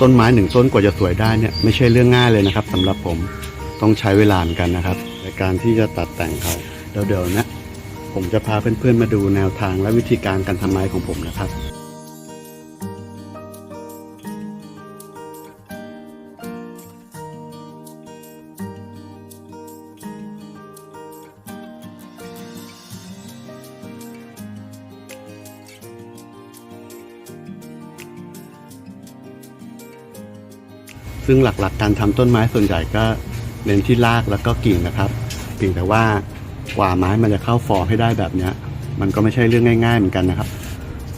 ต้นไม้หนึ่งต้นกว่าจะสวยได้เนี่ยไม่ใช่เรื่องง่ายเลยนะครับสำหรับผมต้องใช้เวลาเหมือนกันนะครับ ในการที่จะตัดแต่งเขาเดี๋ยวๆนะ ผมจะพาเพื่อนๆมาดูแนวทางและวิธีการการทำไม้ของผมนะครับ ซึ่งหลักๆการทำต้นไม้ส่วนใหญ่ก็เน้นที่รากแล้วก็กิ่งนะครับเพียงแต่ว่ากว่าไม้มันจะเข้าฟอร์มให้ได้แบบนี้มันก็ไม่ใช่เรื่องง่าย ๆ เหมือนกันนะครับ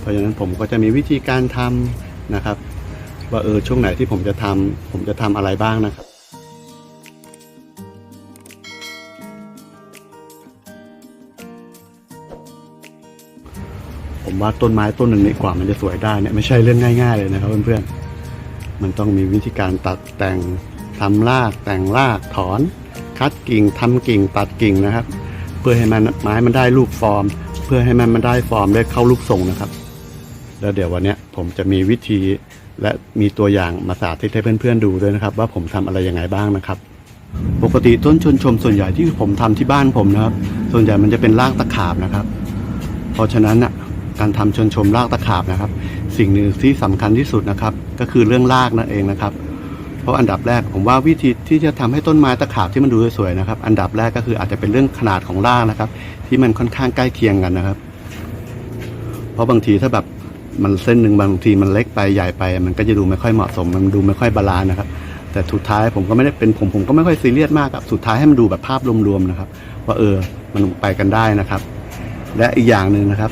เพราะฉะนั้นผมก็จะมีวิธีการทำนะครับ ว่าเออช่วงไหนที่ผมจะทำผมจะทำอะไรบ้างนะครับผมว่าต้นไม้ต้นหนึ่งนี่กว่ามันจะสวยได้เนี่ยไม่ใช่เรื่องง่าย ๆ เลยนะครับเพื่อนๆ มันต้องมีวิธีการตัดแต่งทำรากแต่งรากถอน คัดกิ่งทำกิ่งตัดกิ่งนะครับ เพื่อให้มันไม้มันได้รูปฟอร์ม เพื่อให้มันมันได้ฟอร์มได้เข้ารูปทรงนะครับ แล้วเดี๋ยววันนี้ผมจะมีวิธีและมีตัวอย่างมาสาธิตให้เพื่อนๆดูด้วยนะครับ ว่าผมทำอะไรยังไงบ้างนะครับ ปกติต้นชนชมส่วนใหญ่ที่ผมทำที่บ้านผมนะครับ ส่วนใหญ่มันจะเป็นรากตะขาบนะครับ เพราะฉะนั้นน่ะ การทำชนชมรากตะขาบนะครับ สิ่งหนึ่งที่สำคัญที่สุดนะครับ ก็คือเรื่องรากนั่นเองนะครับ เพราะอันดับแรกผมว่าวิธีที่จะทำให้ต้นไม้ตะขาบที่มันดูสวยๆนะครับ อันดับแรกก็คืออาจจะเป็นเรื่องขนาดของรากนะครับ ที่มันค่อนข้างใกล้เคียงกันนะครับ เพราะบางทีถ้าแบบมันเส้นหนึ่งบางทีมันเล็กไปใหญ่ไป มันก็จะดูไม่ค่อยเหมาะสม มันดูไม่ค่อยบาลานนะครับ แต่สุดท้ายผมก็ไม่ได้เป็นผมผมก็ไม่ค่อยซีเรียสมากครับสุดท้ายให้มันดูแบบภาพรวมๆนะครับ ว่าเออมันไปกันได้นะครับ และอีกอย่างหนึ่งนะครับ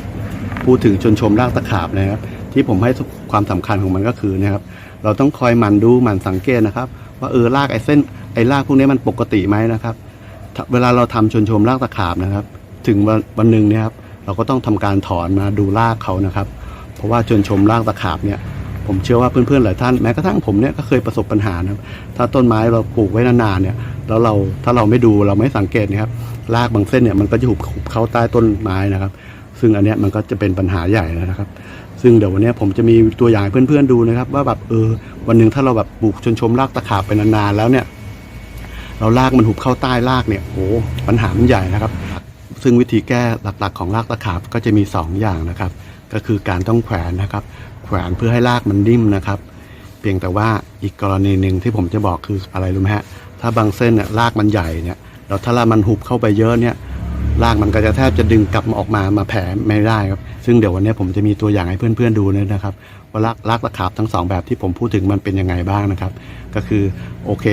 พูดถึงชนชมรากตะขาบนะครับ ที่ผมให้ความสำคัญของมันก็คือนะครับ เราต้องคอยหมันดูหมันสังเกตนะครับ ว่าเออรากไอ้เส้นไอ้รากพวกนี้มันปกติไหมนะครับ เวลาเราทำชนชมรากตะขาบนะครับ ถึงวันหนึ่งเนี่ยครับเราก็ต้องทำการถอนมาดูรากเขานะครับ เพราะว่าชนชมรากตะขาบเนี่ยผมเชื่อว่าเพื่อนๆหลายท่านแม้กระทั่งผมเนี่ยก็เคยประสบปัญหานะครับ ถ้าต้นไม้เราปลูกไว้นานๆเนี่ยแล้วเราถ้าเราไม่ดูเราไม่สังเกตนะครับรากบางเส้นเนี่ยมันก็จะหุบเข้าใต้ต้นไม้นะครับ ซึ่งอันเนี้ยมันก็จะเป็นปัญหาใหญ่นะครับ ซึ่งเดี๋ยววันนี้ผมจะมีตัวอย่างเพื่อนๆดูนะครับ ว่าแบบเออวันหนึ่งถ้าเราแบบปลูกชนชมรากตะขาบไปนานๆแล้วเนี่ย เรารากมันหุบเข้าใต้รากเนี่ยโอ้ปัญหามันใหญ่นะครับ ซึ่งวิธีแก้หลักๆ ของรากตะขาบก็จะมี 2 อย่างนะครับ ก็คือการต้องแขวนนะครับ แขวนเพื่อให้รากมันนิ่มนะครับ เพียงแต่ว่าอีกกรณีหนึ่งที่ผมจะบอกคืออะไรรู้ไหมฮะถ้าบางเส้นเนี่ยรากมันใหญ่เนี่ยแล้วถ้ารามันหุบเข้าไปเยอะเนี่ย รากมันก็จะแทบจะดึงกลับมาออกมามาแผ่ไม่ได้ครับ ซึ่งเดี๋ยววันนี้ผมจะมีตัวอย่างให้เพื่อนๆดูเลยนะครับ ว่ารากรากตะขาบทั้งสองแบบที่ผมพูดถึงมันเป็นยังไงบ้างนะครับ ก็คือโอเค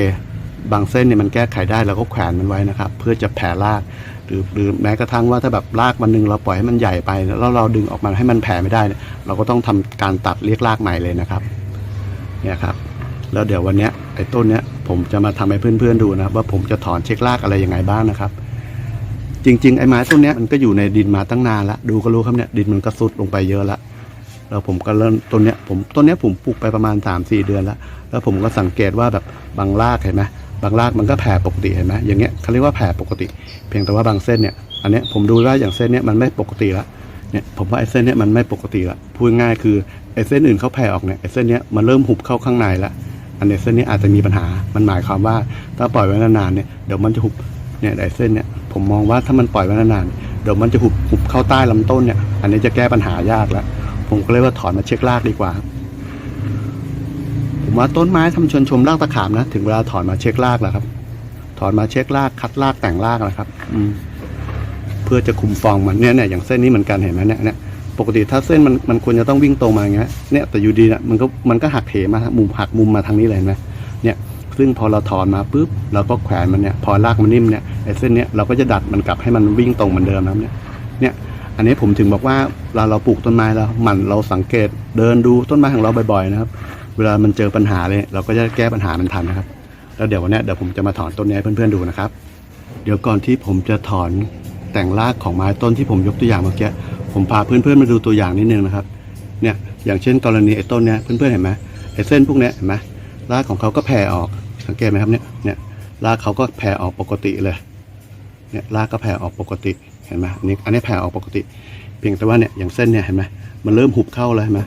บางเส้นเนี่ยมันแก้ไขได้เราก็แขวนมันไว้นะครับ เพื่อจะแผ่รากหรือหรือแม้กระทั่งว่าถ้าแบบรากวันหนึ่งเราปล่อยให้มันใหญ่ไป แล้วเราดึงออกมาให้มันแผ่ไม่ได้ เราก็ต้องทำการตัดเรียกรากใหม่เลยนะครับเนี่ยครับแล้วเดี๋ยววันนี้ไอ้ต้นเนี้ยผมจะมาทำให้เพื่อนๆดูนะครับ ว่าผมจะถอนเช็ครากอะไรยังไงบ้างนะครับ จริง ๆ ไอ้ไม้ต้นเนี้ยมันก็อยู่ในดินมาตั้งนานแล้วดูก็รู้ครับเนี่ยดินมันก็ซุดลงไปเยอะแล้วแล้วผมก็เริ่มต้นเนี้ยผมต้นเนี้ยผมปลูกไปประมาณ3าสี่เดือนแล้วแล้วผมก็สังเกตว่าแบบบางรากเห็นไหมบางรากมันก็แผ่ปกติเห็นไหมอย่างเงี้ยเขาเรียกว่าแผ่ปกติ เพียงแต่ว่าบางเส้นเนี่ยอันเนี้ยผมดูว่าอย่างเส้นเนี้ยมันไม่ปกติละเนี่ยผมว่าไอ้เส้นเนี้ยมันไม่ปกติละพูดง่ายคือไอ้เส้นอื่นเขาแผ่ออกเนี่ยไอ้เส้นเนี้ยมันเริ่มหุบเข้าข้างในละอันเนี้ยเส้นนี้อาจจะมีปัญหา มันหมายความว่าถ้าปล่อยไว้นานๆเนี่ยเดี๋ยวมันจะหุบ เนี่ยไอเส้นเนี่ยผมมองว่าถ้ามันปล่อยไว้นานๆเดี๋ยวมันจะหุบหุบเข้าใต้ลำต้นเนี่ย อันนี้จะแก้ปัญหายากแล้ว ผมก็เลยว่าถอนมาเช็ครากดีกว่า ผมว่าต้นไม้ทำชนชมรากตะขาบนะ ถึงเวลาถอนมาเช็ครากแล้วครับ ถอนมาเช็ครากคัดรากแต่งรากนะครับ อืมเพื่อจะคุมฟองมันเนี่ยเนี่ยอย่างเส้นนี้เหมือนกันเห็นไหมเนี่ยเนี่ยปกติถ้าเส้นมันมันควรจะต้องวิ่งตรงมาอย่างเงี้ยเนี่ยแต่อยู่ดีเนี่ยมันก็มันก็หักเหมามุมหักมุมมาทางนี้เลยนไหมเนี่ย ซึ่งพอเราถอนมาปุ๊บเราก็แขวนมันเนี่ยพอรากมันนิ่มเนี่ยไอ้เส้นเนี้ยเราก็จะดัดมันกลับให้มันวิ่งตรงเหมือนเดิมนะเนี่ยเนี่ยอันนี้ผมถึงบอกว่าเราเราปลูกต้นไม้แล้วหมั่นเราสังเกตเดินดูต้นไม้ของเราบ่อยๆนะครับ เวลามันเจอปัญหาเลย เราก็จะแก้ปัญหามันทันนะครับ แล้วเดี๋ยววันนี้เดี๋ยวผมจะมาถอนต้นนี้ให้เพื่อนๆดูนะครับ เดี๋ยวก่อนที่ผมจะถอนแต่งรากของไม้ต้นที่ผมยกตัวอย่างเมื่อกี้ผมพาเพื่อนๆมาดูตัวอย่างนิดนึงนะครับเนี่ยอย่างเช่นกรณีไอ้ต้นเนี้ยเพื่อนๆเห็นไหมไอ้เส้นพวกเนี้ยเห็นไหมรากของเขาก็แผ่ออก สังเกตไหมครับเนี่ยเนี่ยรากเขาก็แผ่ออกปกติเลยเนี่ยรากก็แผ่ออกปกติเห็นไหมอันนี้อันนี้แผ่ออกปกติ เพียงแต่ว่าเนี่ยอย่างเส้นเนี่ยเห็นไหมมันเริ่มหุบเข้าแล้วเห็นไหม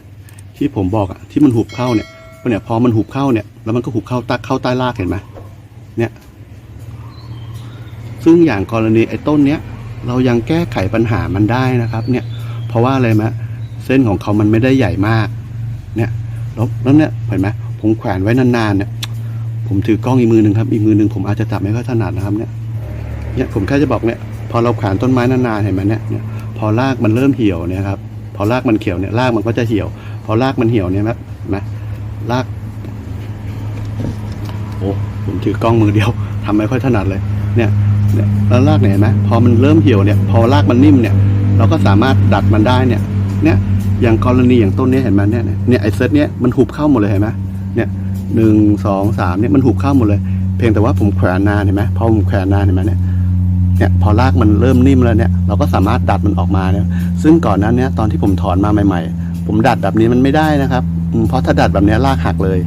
ที่ผมบอกอะที่มันหุบเข้าเนี่ยเนี่ยพอมันหุบเข้าเนี่ยแล้วมันก็หุบเข้าตักเข้าใต้รากเห็นไหมเนี่ยซึ่งอย่างกรณีไอ้ต้นเนี้ยเรายังแก้ไขปัญหามันได้นะครับ เนี่ย เพราะว่าอะไรไหมเส้นของเขามันไม่ได้ใหญ่มาก เนี่ยแล้วแล้วเนี่ยเห็นไหมผมแขวนไว้นานๆเนี่ย ผมถือกล้องอีกมือหนึ่งครับ อีกมือหนึ่งผมอาจจะจับไม่ค่อยถนัดนะครับเนี่ยเนี่ยผมแค่จะบอกเนี่ยพอเราขวนต้นไม้นานๆเห็นไหมเนี่ยเนี่ย พอรากมันเริ่มเหี่ยวเนี่ยครับพอรากมันเขียวเนี่ยรากมันก็จะเหี่ยว พอรากมันเหี่ยวเนี่ยครับนไหมรากโอ้ผมถือกล้องมือเดียวทำไม่ค่อยถนัดเลย เนี่ยเนี่ยแล้วรากเนี่ยเห็นไหมพอมันเริ่มเหี่ยวเนี่ย พอรากมันนิ่มเนี่ย เราก็สามารถดัดมันได้เนี่ย เนี่ยอย่างกรณีอย่างต้นนี้เห็นไหมเนี่ยเนี่ยไอเซตเนี่ยมันหุบเข้าหมดเลยเห็นไหมเนี่ย หนึ่งสองสามเนี่ยมันหุบเข้าหมดเลย เพียงแต่ว่าผมแขวนนานเห็นไหมพอผมแขวนนานเห็นไหมเนี่ยเนี่ยพอรากมันเริ่มนิ่มแล้วเนี่ยเราก็สามารถดัดมันออกมาเนี่ยซึ่งก่อนนั้นเนี่ยตอนที่ผมถอนมาใหม่ๆ ผมดัดแบบนี้มันไม่ได้นะครับ เพราะถ้าดัดแบบนี้รากหักเลย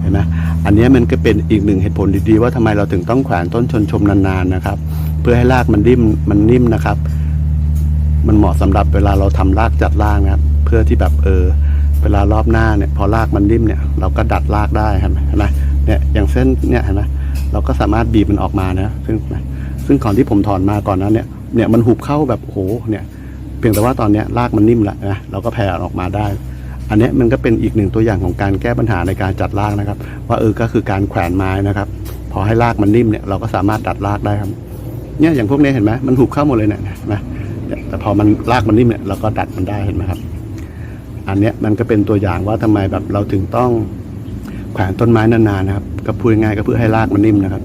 เห็นไหมอันนี้มันก็เป็นอีกหนึ่งเหตุผลดีๆว่าทำไมเราถึงต้องแขวนต้นชนชมนานๆนะครับ เพื่อให้รากมันนิ่มมันนิ่มนะครับ มันเหมาะสำหรับเวลาเราทำรากจัดรากนะครับ เพื่อที่แบบเออ เวลารอบหน้าเนี่ยพอรากมันนิ่มเนี่ยเราก็ดัดรากได้เห็นไหมเห็นไหมเนี่ยอย่างเส้นเนี่ยเห็นไหมเราก็สามารถบีบมันออกมานะซึ่งซึ่งก่อนที่ผมถอนมาก่อนนั้นเนี่ยเนี่ยมันหุบเข้าแบบโอ้โหเนี่ยเพียงแต่ว่าตอนเนี้ยรากมันนิ่มแล้วนะเราก็แผ่ออกมาได้ อันนี้มันก็เป็นอีกหนึ่งตัวอย่างของการแก้ปัญหาในการจัดรากนะครับ ว่าเออก็คือการแขวนไม้นะครับ พอให้รากมันนิ่มเนี่ยเราก็สามารถดัดรากได้ครับ เนี่ยอย่างพวกนี้เห็นไหมมันหุบเข้าหมดเลยเนี่ยนไหมเนี่ยแต่พอมันรากมันนิ่มเนี่ยเราก็ดัดมันได้เห็นไหมครับ อันเนี้ยมันก็เป็นตัวอย่างว่าทำไมแบบเราถึงต้องแขวนต้นไม้นานๆนะครับก็พูดง่ายก็เพื่อให้รากมันนิ่มนะครับ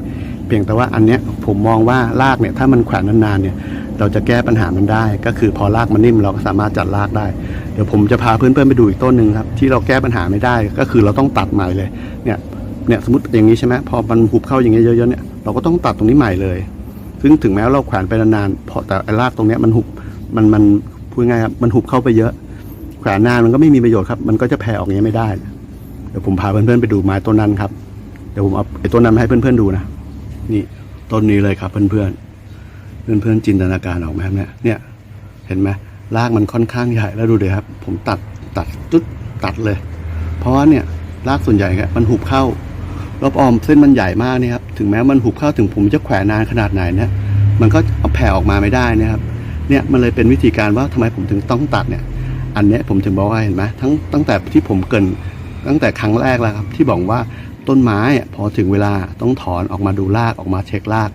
เพียงแต่ว่าอันเนี้ยผมมองว่ารากเนี่ยถ้ามันแขวนนานๆเนี่ย เราจะแก้ปัญหามันได้ ก็คือพอรากมันนิ่มเราก็สามารถจัดรากได้ เดี๋ยวผมจะพาเพื่อนๆไปดูอีกต้นหนึ่งครับ ที่เราแก้ปัญหาไม่ได้ก็คือเราต้องตัดใหม่เลยเนี่ยเนี่ยสมมติอย่างนี้ใช่ไหมพอมันหุบเข้าอย่างเงี้ยเยอะๆเนี่ยเราก็ต้องตัดตรงนี้ใหม่เลย ซึ่งถึงแม้ว่าเราแขวนไปนานๆพอแต่รากตรงเนี้ยมันหุบมันมันพูดง่ายครับมันหุบเข้าไปเยอะ แขวนนานมันก็ไม่มีประโยชน์ครับ มันก็จะแผ่ออกอย่างเงี้ยไม่ได้ เดี๋ยวผมพาเพื่อนๆไปดูไม้ต้นนั้นครับ เดี๋ยวผมเอาไอ้ต้นนั้นมาให้เพื่อนๆดูนะ นี่ต้นนี้เลยครับ เพื่อนๆ เพื่อนๆจินตนาการออกไหมครับเนี่ยเนี่ย เห็นไหมรากมันค่อนข้างใหญ่แล้วดูเดี๋ยวครับ ผมตัดตัดจุดตัดเลย เพราะว่าเนี่ยรากส่วนใหญ่เนี่ยมันหุบเข้ารอบออมเส้นมันใหญ่มากนี่ครับ ถึงแม้มันหุบเข้าถึงผมจะแขวนนานขนาดไหนเนี่ย มันก็เอาแผ่ออกมาไม่ได้นะครับ เนี่ยมันเลยเป็นวิธีการว่าทำไมผมถึงต้องตัดเนี่ย อันเนี้ยผมถึงบอกว่าเห็นไหมทั้งตั้งแต่ที่ผมเกินตั้งแต่ครั้งแรกแล้วครับ ที่บอกว่าต้นไม้พอถึงเวลาต้องถอนออกมาดูรากออกมาเช็คราก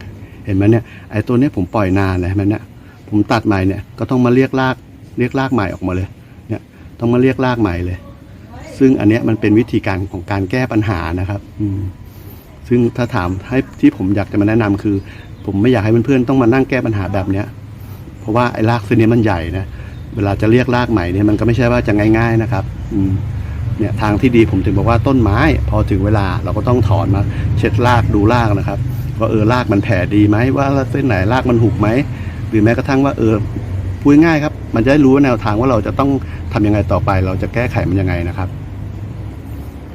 เห็นไหมเนี่ยไอ้ตัวเนี้ยผมปล่อยนานเลยเห็นไหมเนี่ยผมตัดใหม่เนี่ยก็ต้องมาเรียกรากเรียกรากใหม่ออกมาเลยเนี่ยต้องมาเรียกรากใหม่เลย ซึ่งอันเนี้ยมันเป็นวิธีการของการแก้ปัญหานะครับอืมซึ่งถ้าถามให้ที่ผมอยากจะมาแนะนำคือ ผมไม่อยากให้เพื่อนๆต้องมานั่งแก้ปัญหาแบบเนี้ยเพราะว่าไอ้รากเส้นนี้มันใหญ่นะ เวลาจะเรียกรากใหม่เนี่ยมันก็ไม่ใช่ว่าจะง่าย ๆนะครับอืมเนี่ยทางที่ดีผมถึงบอกว่าต้นไม้ พอถึงเวลาเราก็ต้องถอนมาเช็ดรากดูรากนะครับว่าเออรากมันแผ่ดีไหมว่าเส้นไหนรากมันหุบไหมหรือแม้กระทั่งว่าเออพูดง่ายครับ มันจะได้รู้แนวทางว่าเราจะต้องทำยังไงต่อไป เราจะแก้ไขมันยังไงนะครับ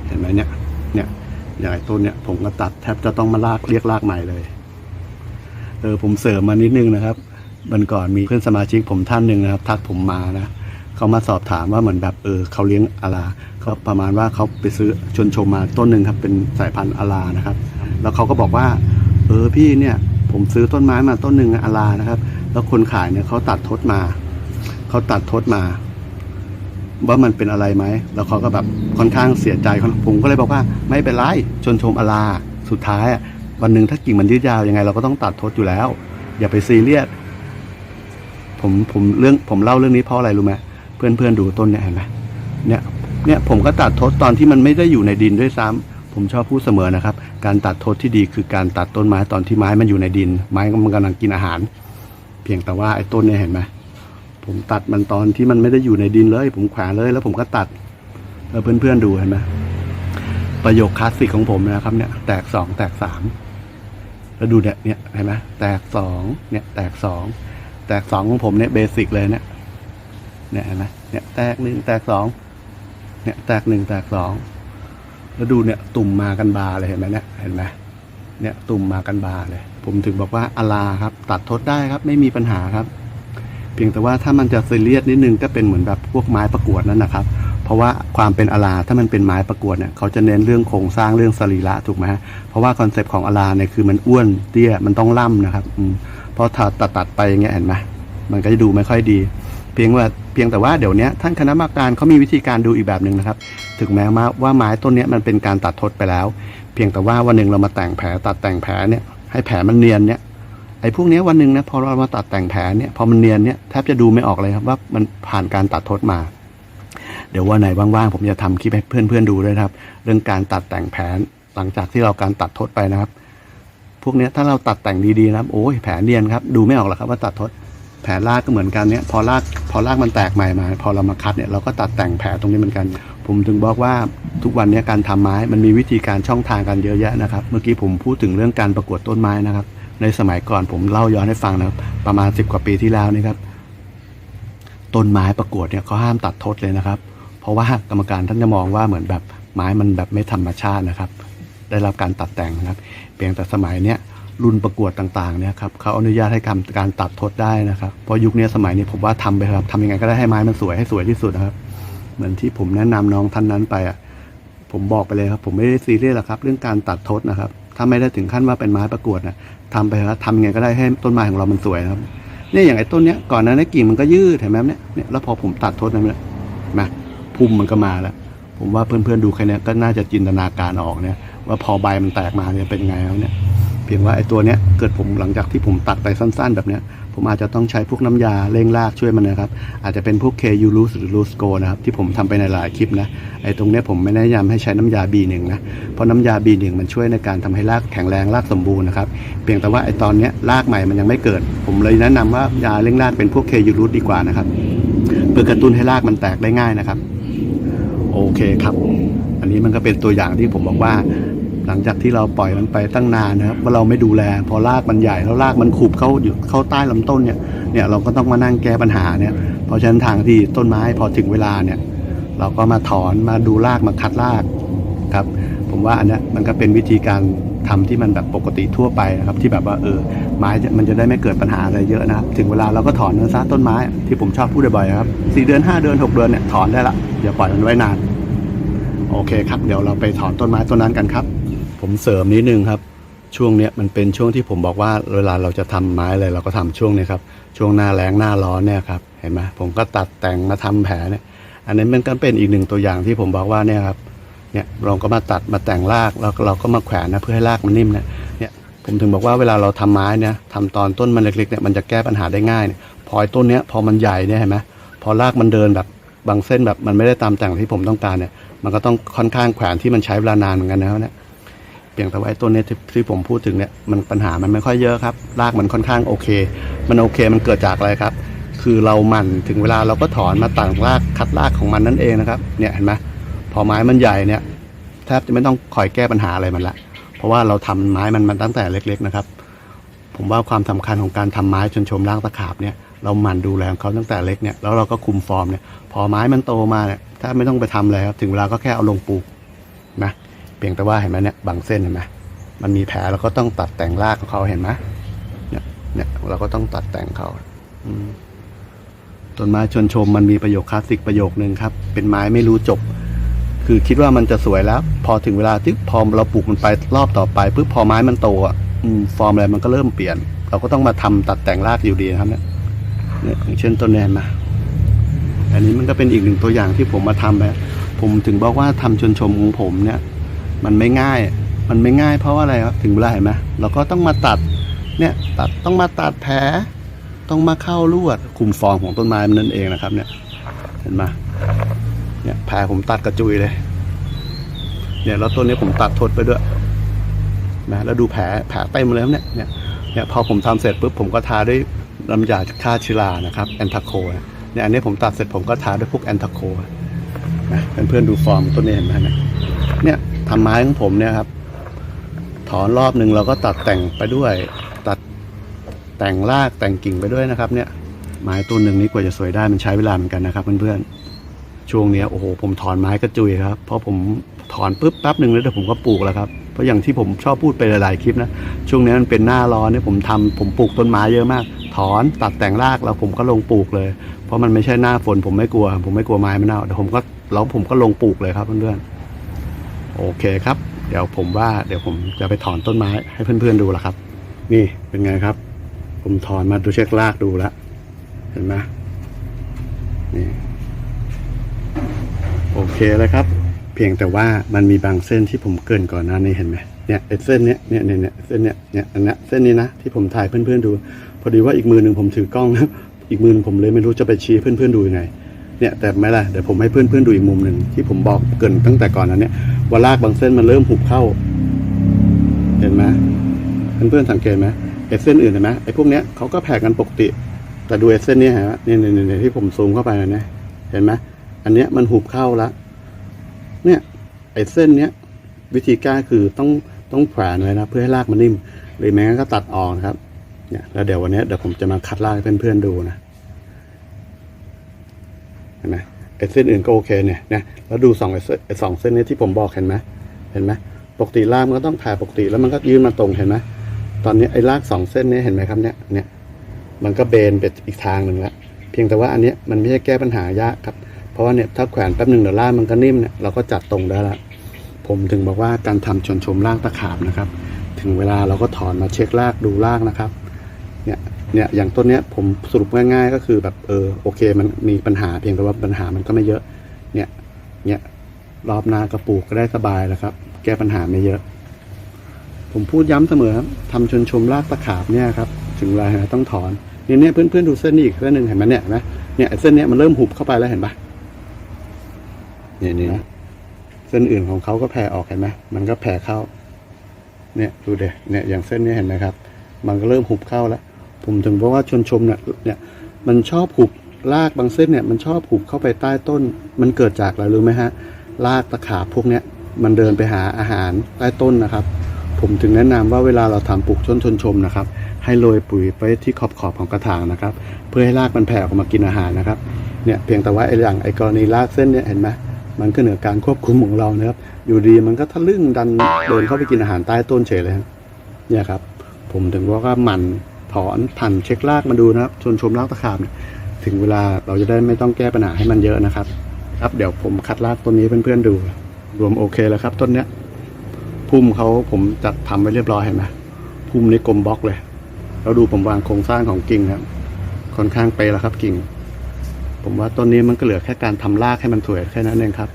เห็นไหมเนี่ยเนี่ยอย่างไอ้ต้นเนี่ยผมก็ตัดแทบจะต้องมาลากเรียกรากใหม่เลย เออผมเสริมมานิดนึงนะครับ วันก่อนมีเพื่อนสมาชิกผมท่านหนึ่งนะครับ ทักผมมานะเขามาสอบถามว่าเหมือนแบบเออเขาเลี้ยงอาราเขาประมาณว่าเขาไปซื้อชนชมมาต้นหนึ่งครับเป็นสายพันธุ์อารานะครับ แล้วเขาก็บอกว่า เออพี่เนี่ยผมซื้อต้นไม้มาต้นหนึ่งอารานะครับ แล้วคนขายเนี่ยเขาตัดทดมาเขาตัดทดมา ว่ามันเป็นอะไรไหมแล้วเขาก็แบบค่อนข้างเสียใจผมก็เลยบอกว่า ไม่เป็นไรชนชมอาลาสุดท้ายอะวันหนึ่งถ้ากิ่งมันยืดยาวยังไงเราก็ต้องตัดทดอยู่แล้ว อย่าไปซีเรียส ผมผมเรื่องผมเล่าเรื่องนี้เพราะอะไรรู้ไหมเพื่อนเพื่อนดูต้นเนี่ยเห็นไหมเนี่ยเนี่ยผมก็ตัดทดตอนที่มันไม่ได้อยู่ในดินด้วยซ้ำผมชอบพูดเสมอนะครับ การตัดทดที่ดีคือการตัดต้นไม้ตอนที่ไม้มันอยู่ในดิน ไม้มันกำลังกินอาหาร เพียงแต่ว่าไอ้ต้นเนี่ยเห็นไหมผมตัดมันตอนที่มันไม่ได้อยู่ในดินเลย ผมแขวนเลย แล้วผมก็ตัดแล้วเพื่อนดูเห็นไหมประโยคคลาสสิกของผมนะครับเนี่ย แตกสองแตกสามแล้วดูเนี่ยเนี่ยเห็นไหมแตกสองเนี่ยแตกสอง แตกสองของผมเนี่ยเบสิกเลยเนี่ยเนี่ยเห็นไหมเนี่ยแตกหนึ่งแตกสองเนี่ยแตกหนึ่งแตกสองแล้วดูเนี่ยตุ่มมากันบาเลยเห็นไหมเนี่ยเห็นไหมเนี่ยตุ่มมากันบาเลย ผมถึงบอกว่าอลาครับ ตัดทดได้ครับ ไม่มีปัญหาครับ เพียงแต่ว่าถ้ามันจะซีเรียสนิดนึงก็เป็นเหมือนแบบพวกไม้ประกวดนั่นนะครับ เพราะว่าความเป็นอาราถ้ามันเป็นไม้ประกวดเนี่ยเขาจะเน้นเรื่องโครงสร้างเรื่องสรีระถูกไหมฮะเพราะว่าคอนเซปต์ของอาราเนี่ยคือมันอ้วนเตี้ยมันต้องล่ำนะครับอืม พราะถ้าตัดตัดไปอย่างเงี้ยเห็นไหมมันก็จะดูไม่ค่อยดี เพียงว่าเพียงแต่ว่าเดี๋ยวนี้ท่านคณะกรรมการเขามีวิธีการดูอีกแบบหนึ่งนะครับ ถึงแม้ว่าว่าไม้ต้นนี้มันเป็นการตัดทดไปแล้ว เพียงแต่ว่าวันหนึ่งเรามาแต่งแผลตัดแต่งแผลเนี่ยให้แผลมันเนียนเนี่ยไอ้พวกนี้วันหนึ่งนะพอเรามาตัดแต่งแผลเนี่ยพอมันเนียนเนี่ยแทบจะดูไม่ออกเลยครับว่ามันผ่านการตัดทดมา เดี๋ยววันไหนว่างๆผมจะทำคลิปให้เพื่อนๆดูด้วยครับ เรื่องการตัดแต่งแผลหลังจากที่เราการตัดทดไปนะครับ วกนี้ถ้าเราตัดแต่งดีๆนะครับโอ้ยแผลเนียนครับดูไม่ออกหรอกครับว่าตัดทดแผลรากก็เหมือนกันเนี่ยพอรากพอรากมันแตกใหม่มา พอเรามาคัดเนี่ยเราก็ตัดแต่งแผลตรงนี้เหมือนกัน ผมถึงบอกว่าทุกวันนี้การทำไม้มันมีวิธีการช่องทางกันเยอะแยะนะครับ เมื่อกี้ผมพูดถึงเรื่องการประกวดต้นไม้นะครับ ในสมัยก่อนผมเล่าย้อนให้ฟังนะครับประมาณสิบกว่าปีที่แล้วนี่ครับต้นไม้ประกวดเนี่ยเขาห้ามตัดทดเลยนะครับ เพราะว่ากรรมการท่านจะมองว่าเหมือนแบบไม้มันแบบไม่ธรรมชาตินะครับ ได้รับการตัดแต่งนะครับ เพียงแต่สมัยเนี้ยรุ่นประกวดต่างๆเนี่ยครับเขาอนุญาตให้ทำการตัดทดได้นะครับเพราะยุคนี้สมัยนี้ผมว่าทำไปครับทำยังไงก็ได้ให้ไม้มันสวยให้สวยที่สุดนะครับ เหมือนที่ผมแนะนำน้องท่านนั้นไปอะผมบอกไปเลยครับ ผมไม่ได้ซีเรียสหรอกครับ เรื่องการตัดทดนะครับ ถ้าไม่ได้ถึงขั้นว่าเป็นไม้ประกวดนะทำไปครับทำยังไงก็ได้ให้ต้นไม้ของเรามันสวยนะครับเนี่ยอย่างไอ้ต้นเนี้ยก่อนหนั้านกิ่งมันก็ยืดเห็นไหมเนี่ยเนี่ยแล้วพอผมตัดทดนั้นเนี่ยมาพุ่มมันก็มาแล้วผมว่าเพื่อนๆดูแค่เนี้ยก็น่าจะจินตนาการออกเนี่ย ว่าพอใบมันแตกมาเนี่ยเป็นไงแล้วเนี่ยเพียงว่าไอ้ตัวเนี้ยเกิดผมหลังจากที่ผมตัดไปสั้น ๆ แบบเนี้ยผมอาจจะต้องใช้พวกน้ำยาเร่งรากช่วยมันนะครับ อาจจะเป็นพวก KU l u s หรือ l u s c o นะครับที่ผมทำไปในหลายคลิปนะไอ้ตรงเนี้ยผมไม่แนะนำให้ใช้น้ำยา B1 นะเพราะน้ำยา B1 มันช่วยในการทำให้รากแข็งแรงรากสมบูรณ์นะครับเพียงแต่ว่าไอ้ตอนเนี้ยรากใหม่มันยังไม่เกิด ผมเลยแนะนำว่ายาเร่งรากเป็นพวก KU l u s ดีกว่านะครับเพื่อกระตุ้นให้รากมันแตกได้ง่ายนะครับ โอเคครับ อันนี้มันก็เป็นตัวอย่างที่ผมบอกว่า หลังจากที่เราปล่อยมันไปตั้งนานนะครับว่าเราไม่ดูแล พอรากมันใหญ่แล้วรากมันขุบเข้าอยู่เข้าใต้ลำต้นเนี่ยเนี่ยเราก็ต้องมานั่งแก้ปัญหาเนี่ยเพราะฉะนั้นทางที่ต้นไม้พอถึงเวลาเนี่ยเราก็มาถอนมาดูรากมาคัดรากครับผมว่าอันนี้มันก็เป็นวิธีการทำที่มันแบบปกติทั่วไปนะครับที่แบบว่าเออไม้มันจะได้ไม่เกิดปัญหาอะไรเยอะนะครับถึงเวลาเราก็ถอนเนื้อซะต้นไม้ที่ผมชอบพูดบ่อยๆครับสี่เดือนห้าเดือนหกเดือนเนี่ยถอนได้ละอย่าปล่อยมันไว้นาน โอเคครับ เดี๋ยวเราไปถอนต้นไม้ต้นนั้นกันครับ ผมเสริมนิดนึงครับ ช่วงเนี้ยมันเป็นช่วงที่ผมบอกว่าเวลาเราจะทำไม้อะไรเราก็ทำช่วงนี้ครับ ช่วงหน้าแล้งหน้าร้อนเนี่ยครับเห็นไหมผมก็ตัดแต่งมาทำแผลเนี่ย อันนี้มันก็เป็นอีกหนึ่งตัวอย่างที่ผมบอกว่าเนี่ยครับเนี่ยเราก็มาตัดมาแต่งรากแล้วเราก็มาแขวนนะเพื่อให้รากมันนิ่มนะเนี่ยผมถึงบอกว่าเวลาเราทำไม้เนี่ยทำตอนต้นมันเล็กๆเนี่ยมันจะแก้ปัญหาได้ง่ายเนี่ยพอต้นเนี้ยพอมันใหญ่เนี่ยเห็นไหมพอรากมันเดินแบบบางเส้นแบบมันไม่ได้ตามแต่งที่ผมต้องการเนี่ยมันก็ต้องค่อนข้างแขวนที่มันใช้เวลานานเหมือนกันนะครับเนี่ย เพียงแต่ว่าต้นเนี้ที่ที่ผมพูดถึงเนี่ยมันปัญหามันไม่ค่อยเยอะครับรากมันค่อนข้างโอเค มันโอเคมันเกิดจากอะไรครับ คือเราหมั่นถึงเวลาเราก็ถอนมาต่างรากคัดรากของมันนั่นเองนะครับเนี่ยเห็นไหมพอไม้มันใหญ่เนี่ยแทบจะไม่ต้องคอยแก้ปัญหาอะไรมันละเพราะว่าเราทำไม้มันมันตั้งแต่เล็ก ๆนะครับ ผมว่าความสำคัญของการทำไม้ชนชมรางตะขาบเนี่ยเราหมั่นดูแลเขาตั้งแต่เล็กเนี่ยแล้วเราก็คุมฟอร์มเนี่ยพอไม้มันโตมาเนี่ยถ้าไม่ต้องไปทำอะไรครับถึงเวลาก็แค่เอาลงปลูกนะ เพียงแต่ว่าเห็นไหมเนี่ยบางเส้นเห็นไหมมันมีแผลเราก็ต้องตัดแต่งรากของเขาเห็นไหมเนี่ยเนี่ยเราก็ต้องตัดแต่งเขาต้นไม้ชวนชมมันมีประโยคคลาสสิกประโยคนึงครับ เป็นไม้ไม่รู้จบ คือคิดว่ามันจะสวยแล้ว พอถึงเวลาที่พอเราปลูกมันไปรอบต่อไปปุ๊บพอไม้มันโตอะฟอร์มอะไรมันก็เริ่มเปลี่ยน เราก็ต้องมาทำตัดแต่งรากอยู่ดีนะครับเนี่ยเนี่ยอย่างเช่นต้นแนนมาอันนี้มันก็เป็นอีกหนึ่งตัวอย่างที่ผมมาทำไปผมถึงบอกว่าทำชนชมของผมเนี่ย มันไม่ง่าย มันไม่ง่ายเพราะว่าอะไรครับ ถึงเวลาเห็นไหมเราก็ต้องมาตัด เนี่ยตัดต้องมาตัดแผล ต้องมาเข้าลวดคุมฟอร์มของต้นไม้มันนั่นเองนะครับ เนี่ย เห็นไหมเนี่ยแผลผมตัดกระจุยเลย เนี่ยแล้วต้นนี้ผมตัดทดไปด้วยนะแล้วดูแผลแผลเต็มเลยครับเนี่ยเนี่ยเนี่ยพอผมทำเสร็จปุ๊บผมก็ทาด้วยน้ำยาฆ่าเชื้อรานะครับแอนทาโคเนี่ยอันนี้ผมตัดเสร็จผมก็ทาด้วยพวกแอนทาโคนะเพื่อนๆดูฟอร์มต้นนี้เห็นไหมเนี่ย ทำไม้ของผมเนี่ยครับ ถอนรอบหนึ่งเราก็ตัดแต่งไปด้วย ตัดแต่งรากแต่งกิ่งไปด้วยนะครับ เนี่ยไม้ต้นหนึ่งนี้กว่าจะสวยได้มันใช้เวลาเหมือนกันนะครับเพื่อนๆช่วงเนี้ยโอ้โหผมถอนไม้กระจุยครับเพราะผมถอนปุ๊บแป๊บหนึ่งแล้วเดี๋ยวผมก็ปลูกแล้วครับเพราะอย่างที่ผมชอบพูดไปหลายๆคลิปนะช่วงนี้มันเป็นหน้าร้อนเนี่ยผมทำผมปลูกต้นไม้เยอะมาก ถอนตัดแต่งรากแล้วผมก็ลงปลูกเลย เพราะมันไม่ใช่หน้าฝนผมไม่กลัว ผมไม่กลัวไม้มันเน่าเดี๋ยวผมก็แล้วผมก็ลงปลูกเลยครับเพื่อนๆ โอเคครับ เดี๋ยวผมว่าเดี๋ยวผมจะไปถอนต้นไม้ให้เพื่อนๆดูละครับ นี่เป็นไงครับ ผมถอนมาดูเช็ครากดูแล้วเห็นไหมนี่โอเคเลยครับ เพียงแต่ว่ามันมีบางเส้นที่ผมเกินก่อนหน้านี้เห็นไหมเนี่ยเส้นเนี้ยเนี่ยเนี่ยเส้นเนี้ยเนี่ยอันเนี้ยเส้นนี้นะที่ผมถ่ายเพื่อนๆดู พอดีว่าอีกมือหนึ่งผมถือกล้องนะอีกมือหนึ่งผมเลยไม่รู้จะไปชี้เพื่อนๆดูยังไง เนี่ยแต่ไม่ละเดี๋ยวผมให้เพื่อนๆดูอีกมุมหนึ่งที่ผมบอกเกินตั้งแต่ก่อนนั้นเนี่ยว่ารากบางเส้นมันเริ่มหุบเข้า เห็นไหมเพื่อนๆสังเกตไหมไอ้เส้นอื่นเห็นไหมไอ้พวกเนี้ยเขาก็แผ่กันปกติ แต่ดูไอ้เส้นนี้ฮะเนี่ยเนี่ยเนี่ยที่ผมซูมเข้าไปนะเห็นไหมอันเนี้ยมันหุบเข้าละเนี่ยไอ้เส้นเนี้ยวิธีแก้คือต้องต้องแขวนเลยนะเพื่อให้รากมันนิ่ม หรือแม้ก็ตัดออกนะครับเนี่ยแล้วเดี๋ยววันนี้เดี๋ยวผมจะมาคัดรากให้เพื่อนๆดูนะ ห็นไหมไอ้เส้นอื่นก็โอเคเนี่ยนะแล้วดูสองไอ้สองเส้นนี้ที่ผมบอกเห็นไหมเห็นไหมปกติรากมันก็ต้องแผ่ปกติแล้วมันก็ยืนมาตรงเห็นไหมตอนนี้ไอ้รากสองเส้นนี้เห็นไหมครับเนี่ยเนี่ยมันก็เบนไปอีกทางหนึ่งแล้วเพียงแต่ว่าอันนี้มันไม่ใช่แก้ปัญหายากครับ เพราะว่าเนี่ยถ้าแขวนแป๊บหนึ่งเดี๋ยวล่ากมันก็นิ่มเนี่ยเราก็จัดตรงได้ละผมถึงบอกว่าการทำชนชมรากตะขาบนะครับ ถึงเวลาเราก็ถอนมาเช็ครากดูรากนะครับ เนี่ยอย่างต้นเนี้ยผมสรุปง่ายๆ ก็คือแบบเออโอเค มันมีปัญหาเพียงแต่ว่าปัญหามันก็ไม่เยอะ เนี่ยเนี่ยรอบหน้ากระปลูกก็ได้สบายแล้วครับ แก้ปัญหาไม่เยอะ ผมพูดย้ำเสมอครับทำชนชมรากตะขาบเนี่ยครับถึงเวลาต้องถอนเนี่ยเนี่ยเพื่อนๆดูเส้นนี้อีกเส้นหนึ่งเห็นไหมเนี่ยนไหมเนี่ยเส้นเนี้ยมันเริ่มหุบเข้าไปแล้วเห็นปะเนี่ยนี่นะเส้นอื่นของเขาก็แผ่ออกเห็นไหมมันก็แผ่เข้า เนี่ยดูเด็เนี่ยอย่างเส้นนี้เห็นไหมครับ มันก็เริ่มหุบเข้าแล้ว ผมถึงบอกว่าชนชมเนี่ยเนี่ยมันชอบหุบรากบางเส้นเนี่ยมันชอบหุบเข้าไปใต้ต้น มันเกิดจากอะไรรู้ไหมฮะรากตะขาบพวกเนี้ยมันเดินไปหาอาหารใต้ต้นนะครับ ผมถึงแนะนำว่าเวลาเราทำปลูกชนชนชมนะครับ ให้โรยปุ๋ยไปที่ขอบขอบของกระถางนะครับ เพื่อให้รากมันแผ่ออกมากินอาหารนะครับเนี่ยเพียงแต่ว่าไอ้อย่างไอ้กรณีรากเส้นเนี่ยเห็นไหมมันก็เหนือการควบคุมของเรานะครับอยู่ดีมันก็ทะลึ่งดันเดินเข้าไปกินอาหารใต้ต้นเฉยเลยครับเนี่ยครับ ผมถึงว่าก็มัน อนพันเช็ครากมาดูนะครับชนชมรากตะขาบถึงเวลาเราจะได้ไม่ต้องแก้ปัญหาให้มันเยอะนะครับ ครับเดี๋ยวผมคัดรากต้นนี้เพื่อนๆดู รวมโอเคแล้วครับ ต้นเนี้ยพุ่มเขาผมจัดทำไว้เรียบร้อยเห็นไหมพุ่มนี้กลมบล็อกเลยแล้วดูผมวางโครงสร้างของกิ่งครับ ค่อนข้างเป๊ะแล้วครับกิ่ง ผมว่าต้นนี้มันก็เหลือแค่การทำรากให้มันสวยแค่นั้นเองครับ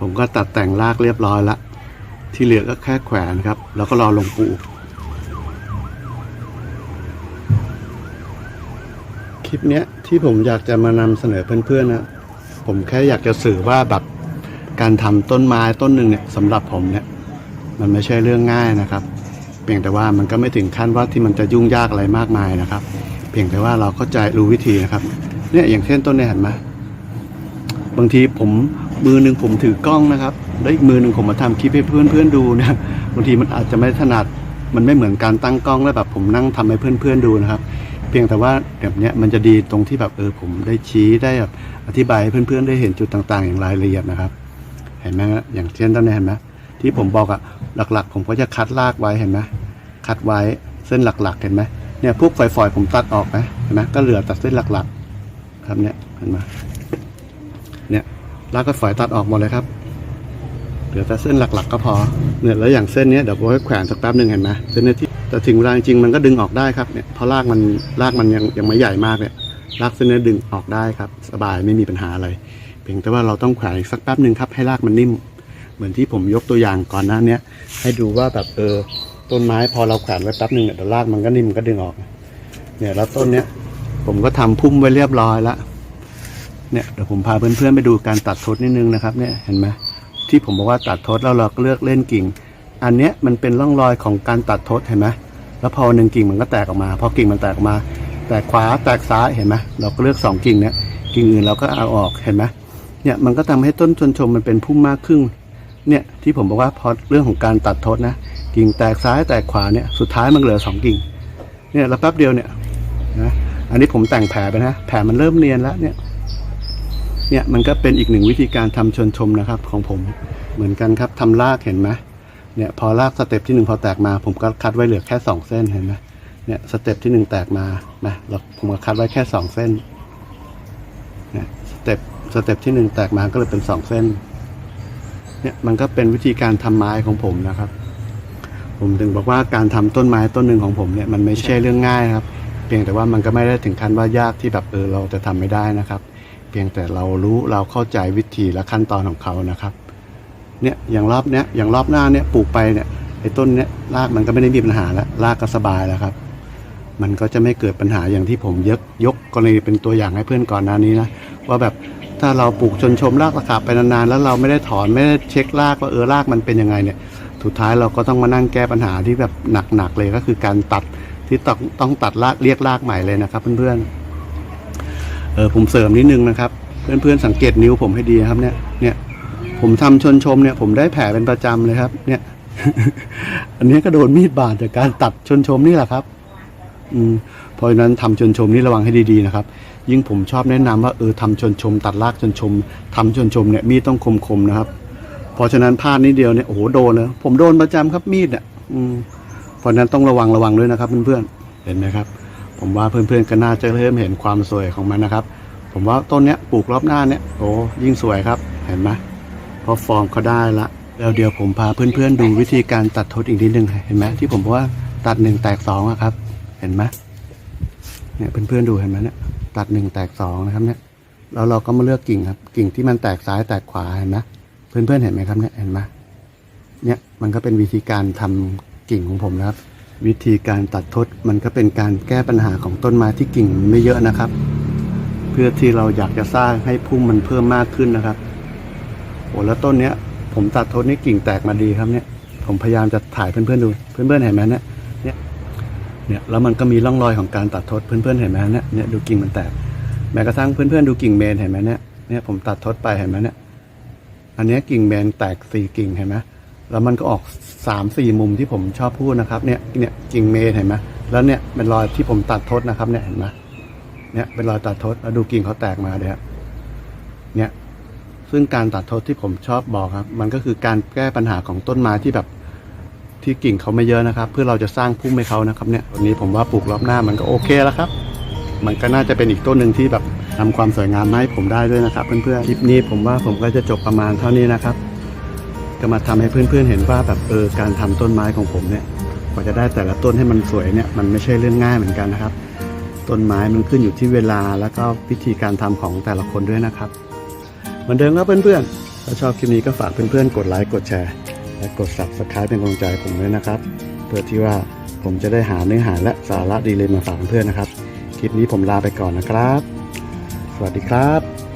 ผมก็ตัดแต่งรากเรียบร้อยละที่เหลือก็แค่แขวนครับ แล้วก็รอลงปลูก คลิปเนี้ยที่ผมอยากจะมานำเสนอเพื่อนๆนะผมแค่อยากจะสื่อว่าแบบการทำต้นไม้ต้นหนึ่งเนี่ยสำหรับผมเนี่ย มันไม่ใช่เรื่องง่ายนะครับ เพียงแต่ว่ามันก็ไม่ถึงขั้นว่าที่มันจะยุ่งยากอะไรมากมายนะครับ เพียงแต่ว่าเราเข้าใจรู้วิธีนะครับ เนี่ยอย่างเช่นต้นเนี่ยเห็นไหมบางทีผมมือหนึ่งผมถือกล้องนะครับ แล้วอีกมือหนึ่งผมมาทำคลิปให้เพื่อนๆดูเนี่ยบางทีมันอาจจะไม่ถนัดมันไม่เหมือนการตั้งกล้องแล้วแบบผมนั่งทำให้เพื่อนๆดูนะครับ เพียงแต่ว่าแบบเนี้ยมันจะดีตรงที่แบบเออผมได้ชี้ได้แบบอธิบายให้เพื่อนๆได้เห็นจุดต่างๆ อย่างรายละเอียดนะครับ เห็นไหมอย่างเช่นต้นนี้เห็นไหมที่ผมบอกอะหลักๆ ผมก็จะคัดรากไว้เห็นไหมคัดไว้เส้นหลักๆ เห็นไหมเนี่ยพวกฝอยๆผมตัดออกไหมเห็นไหมก็เหลือแต่เส้นหลักๆ ครับเนี่ยเห็นไหมเนี่ยรากก็ฝอยตัดออกหมดเลยครับเหลือแต่เส้นหลักๆ ก็พอเนี่ยแล้วอย่างเส้นเนี้ยเดี๋ยวผมให้แขวนสักแป๊บหนึ่งเห็นไหมเส้นนี้ที่ แต่ถึงเวลาจริงมันก็ดึงออกได้ครับเนี่ยเพราะรากมันรากมันยังยังไม่ใหญ่มากเนี่ยรากเส้นนี้ดึงออกได้ครับ สบายไม่มีปัญหาอะไรเพียงแต่ว่าเราต้องแขวนอีกสักแป๊บหนึ่งครับให้รากมันนิ่ม เหมือนที่ผมยกตัวอย่างก่อนหน้าเนี้ยให้ดูว่าแบบเออต้นไม้พอเราแขวนไว้แป๊บหนึ่งเนี่ยเดี๋ยวรากมันก็นิ่มก็ดึงออก เนี่ยแล้วต้นเนี้ยผมก็ทำพุ่มไว้เรียบร้อยแล้วเนี่ยเดี๋ยวผมพาเพื่อนๆไปดูการตัดทดนิดนึงนะครับเนี่ยเห็นไหมที่ผมบอกว่าตัดทดแล้วเราก็เลือกเล่นกิ่ง อันเนี้ยมันเป็นร่องรอยของการตัดทดเห็นไหมแล้วพอหนึ่งกิ่งมันก็แตกออกมา พอกิ่งมันแตกออกมา แตกขวาแตกซ้ายเห็นไหมเราก็เลือกสองกิ่งเนี้ยกิ่งอื่นเราก็เอาออกเห็นไหมเนี่ยมันก็ทำให้ต้นชนชมมันเป็นพุ่มมากขึ้น เนี่ยที่ผมบอกว่าพอเรื่องของการตัดทดนะ กิ่งแตกซ้ายแตกขวาเนี่ยสุดท้ายมันเหลือสองกิ่ง เนี่ยแล้วแป๊บเดียวเนี่ยนะอันนี้ผมแต่งแผลไปนะแผลมันเริ่มเนียนแล้วเนี่ยเนี่ยมันก็เป็นอีกหนึ่งวิธีการทำชนชมนะครับของผมเหมือนกันครับทำรากเห็นไหม เนี่ยพอรากสเต็ปที่หนึ่งพอแตกมา ผมก็คัดไว้เหลือแค่สองเส้นเห็นไหมเนี่ยสเต็ปที่หนึ่งแตกมานะแล้วผมก็คัดไว้แค่สองเส้นเนี่ยสเต็ปสเต็ปที่หนึ่งแตกมาก็เลยเป็นสองเส้นเนี่ยมันก็เป็นวิธีการทำไม้ของผมนะครับ ผมถึงบอกว่าการทำต้นไม้ต้นหนึ่งของผมเนี่ยมันไม่ใช่เรื่องง่ายครับ เพียงแต่ว่ามันก็ไม่ได้ถึงขั้นว่ายากที่แบบเออเราจะทำไม่ได้นะครับ เพียงแต่เรารู้เราเข้าใจวิธีและขั้นตอนของเขานะครับ เนี่ยอย่างรอบเนี้ยอย่างรอบหน้าเนี่ยปลูกไปเนี่ยไอ้ต้นเนี้ยรากมันก็ไม่ได้มีปัญหาแล้วรากก็สบายแล้วครับ มันก็จะไม่เกิดปัญหาอย่างที่ผมยกยกกรณีเป็นตัวอย่างให้เพื่อนก่อนหน้านี้นะว่าแบบถ้าเราปลูกชนชมรากตะขาบไปนานๆแล้วเราไม่ได้ถอนไม่ได้เช็ครากว่าเออรากมันเป็นยังไงเนี่ยสุดท้ายเราก็ต้องมานั่งแก้ปัญหาที่แบบหนักๆเลยก็คือการตัดที่ต้องต้องตัดรากเรียกรากใหม่เลยนะครับ เพื่อนๆเออผมเสริมนิดนึงนะครับ เพื่อนๆสังเกตนิ้วผมให้ดีนะครับเนี่ยเนี่ย ผมทำชนชมเนี่ย ผมได้แผลเป็นประจำเลยครับ เนี่ย อันนี้ก็โดนมีดบาดจากการตัดชนชมนี่แหละครับ อืมเพราะฉะนั้นทำชนชมนี่ระวังให้ดีๆนะครับ ยิ่งผมชอบแนะนำว่าเออทำชนชม ตัดรากชนชมทำชนชมเนี่ยมีดต้องคมๆนะครับ เพราะฉะนั้นพลาดนิดเดียวเนี่ยโอ้โหโดนเลยผมโดนประจำครับมีดอะ อืมเพราะฉะนั้นต้องระวังระวังด้วยนะครับเพื่อนๆเห็นไหมครับ ผมว่าเพื่อนๆก็น่าจะเริ่มเห็นความสวยของมันนะครับ ผมว่าต้นเนี้ยปลูกรอบหน้าเนี่ยโอ้ยิ่งสวยครับ เห็นไหม ราะฟอร์มเขาได้ละแล้วเดี๋ยวผมพาเพื่อนๆดูวิธีการตัดทดอีกนิดนึงเห็นไหมที่ผมบอกว่าตัดหนึ่งแตกสองอะครับ เห็นไหมเนี่ยเพื่อนๆดูเห็นไหมเนี่ยตัดหนึ่งแตกสองนะครับเนี่ยแล้วเราก็มาเลือกกิ่งครับ กิ่งที่มันแตกซ้ายแตกขวาเห็นไหมเพื่อนๆเห็นไหมครับเนี่ยเห็นไหมเนี่ยมันก็เป็นวิธีการทำกิ่งของผมนะครับ วิธีการตัดทดมันก็เป็นการแก้ปัญหาของต้นไม้ที่กิ่งไม่เยอะนะครับ เพื่อที่เราอยากจะสร้างให้พุ่มมันเพิ่มมากขึ้นนะครับ โอ้แล้วต้นเนี้ย ผมตัดทดนี่กิ่งแตกมาดีครับเนี่ย ผมพยายามจะถ่ายเพื่อนๆดู เพื่อนๆเห็นไหมเนี่ย เนี่ย เนี่ย แล้วมันก็มีร่องรอยของการตัดทดเพื่อนๆเห็นไหมเนี่ย เนี่ยดูกิ่งมันแตก แม้กระทั่งเพื่อนๆดูกิ่งเมนเห็นไหมเนี่ย เนี่ยผมตัดทดไปเห็นไหมเนี่ย อันนี้กิ่งเมนแตกสี่กิ่งเห็นไหมแล้วมันก็ออกสามสี่มุมที่ผมชอบพูดนะครับ เนี่ย เนี่ยกิ่งเมนเห็นไหมแล้วเนี่ยเป็นรอยที่ผมตัดทดนะครับ เนี่ยเห็นไหมเนี่ยเป็นรอยตัดทดแล้วดูกิ่งเขาแตกมาเลยครับเนี่ย ซึ่งการตัดทดที่ผมชอบบอกครับ มันก็คือการแก้ปัญหาของต้นไม้ที่แบบที่กิ่งเขาไม่เยอะนะครับ เพื่อเราจะสร้างพุ่มให้เขานะครับเนี่ยวันนี้ผมว่าปลูกรอบหน้ามันก็โอเคแล้วครับ มันก็น่าจะเป็นอีกต้นหนึ่งที่แบบทำความสวยงามมาให้ผมได้ด้วยนะครับ เพื่อนๆคลิปนี้ผมว่าผมก็จะจบประมาณเท่านี้นะครับ ก็มาทำให้เพื่อนๆเห็นว่าแบบเออการทำต้นไม้ของผมเนี่ยกว่าจะได้แต่ละต้นให้มันสวยเนี่ยมันไม่ใช่เรื่องง่ายเหมือนกันนะครับ ต้นไม้มันขึ้นอยู่ที่เวลาแล้วก็วิธีการทำของแต่ละคนด้วยนะครับ เหมือนเดิมครับเพื่อนๆ ถ้าชอบคลิปนี้ก็ฝากเพื่อนๆ กดไลค์กดแชร์ และกด subscribe เป็นกำลังใจผมด้วยนะครับ เพื่อที่ว่าผมจะได้หาเนื้อหาและสาระดีเลยมาฝากเพื่อนๆนะครับ คลิปนี้ผมลาไปก่อนนะครับ สวัสดีครับ